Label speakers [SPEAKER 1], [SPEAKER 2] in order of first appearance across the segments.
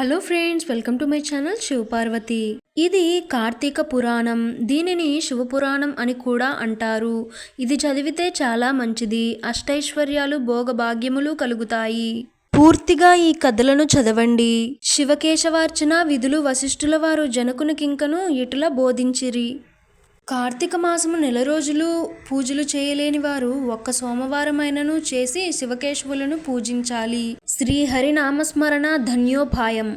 [SPEAKER 1] Hello friends welcome to my channel Shivaparvathi. ఇది కార్తీక పురాణం. దీనిని శివపురాణం అని కూడా అంటారు. ఇది చదివితే చాలా మంచిది. అష్టైశ్వర్యాలు భోగభాగ్యములు కలుగుతాయి. పూర్తిగా ఈ కథలను చదవండి. శివకేశవార్చన విధులు వశిష్ఠుల వారు జనకునికింకను ఇటుల బోధించిరి. కార్తీక మాసము నెల రోజులు పూజలు చేయలేని వారు ఒక్క సోమవారమైనను చేసి శివకేశవులను పూజించాలి. శ్రీహరి నామస్మరణ ధన్యోపాయం.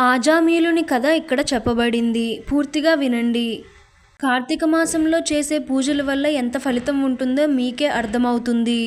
[SPEAKER 1] ఆజామీలుని కథ ఇక్కడ చెప్పబడింది. పూర్తిగా వినండి. కార్తీక మాసంలో చేసే పూజల వల్ల ఎంత ఫలితం ఉంటుందో మీకే అర్థమవుతుంది.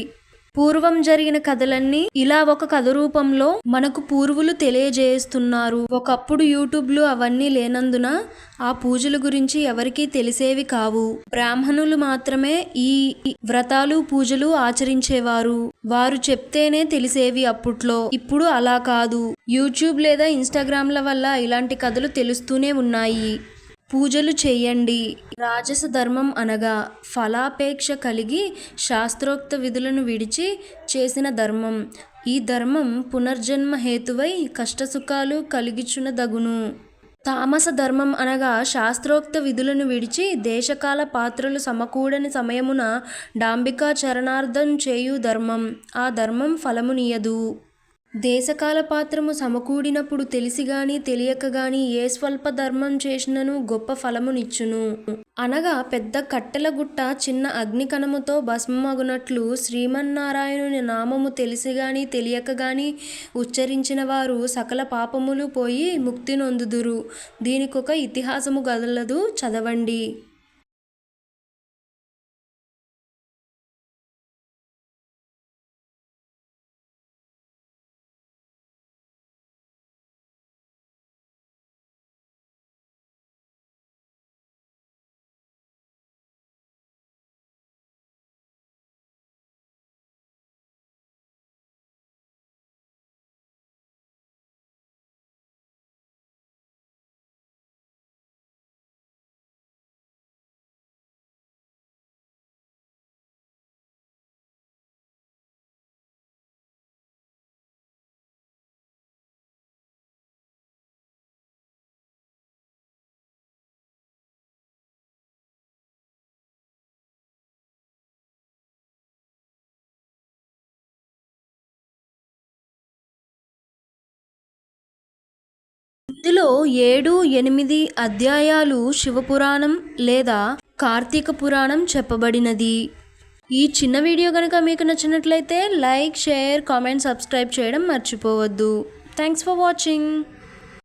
[SPEAKER 1] పూర్వం జరిగిన కథలన్నీ ఇలా ఒక కథ రూపంలో మనకు పూర్వులు తెలియజేస్తున్నారు. ఒకప్పుడు యూట్యూబ్లు అవన్నీ లేనందున ఆ పూజల గురించి ఎవరికీ తెలిసేవి కావు. బ్రాహ్మణులు మాత్రమే ఈ వ్రతాలు పూజలు ఆచరించేవారు. వారు చెప్తేనే తెలిసేవి అప్పట్లో. ఇప్పుడు అలా కాదు. యూట్యూబ్ లేదా ఇన్స్టాగ్రామ్ల వల్ల ఇలాంటి కథలు తెలుస్తూనే ఉన్నాయి. పూజలు చేయండి. రాజస ధర్మం అనగా ఫలాపేక్ష కలిగి శాస్త్రోక్త విధులను విడిచి చేసిన ధర్మం. ఈ ధర్మం పునర్జన్మ హేతువై కష్టసుఖాలు కలిగిచునదగును తామస ధర్మం అనగా శాస్త్రోక్త విధులను విడిచి దేశకాల పాత్రలు సమకూడని సమయమున డాంబికా చరణార్థం చేయు ధర్మం. ఆ ధర్మం ఫలమునియదు దేశకాల పాత్రము సమకూడినప్పుడు తెలిసి తెలియకగాని తెలియక ఏ స్వల్ప ధర్మం చేసినను గొప్ప ఫలమునిచ్చును. అనగా పెద్ద కట్టెల గుట్ట చిన్న అగ్ని కణముతో భస్మమగునట్లు శ్రీమన్నారాయణుని నామము తెలిసి తెలియకగాని తెలియక ఉచ్చరించిన వారు సకల పాపములు పోయి ముక్తి నొందుదురు. దీనికొక ఇతిహాసము గదలదు చదవండి. ఇందులో ఏడు ఎనిమిది అధ్యాయాలు శివపురాణం లేదా కార్తీక పురాణం చెప్పబడినది. ఈ చిన్న వీడియో కనుక మీకు నచ్చినట్లయితే లైక్ షేర్ కామెంట్ సబ్స్క్రైబ్ చేయడం మర్చిపోవద్దు. Thanks for watching.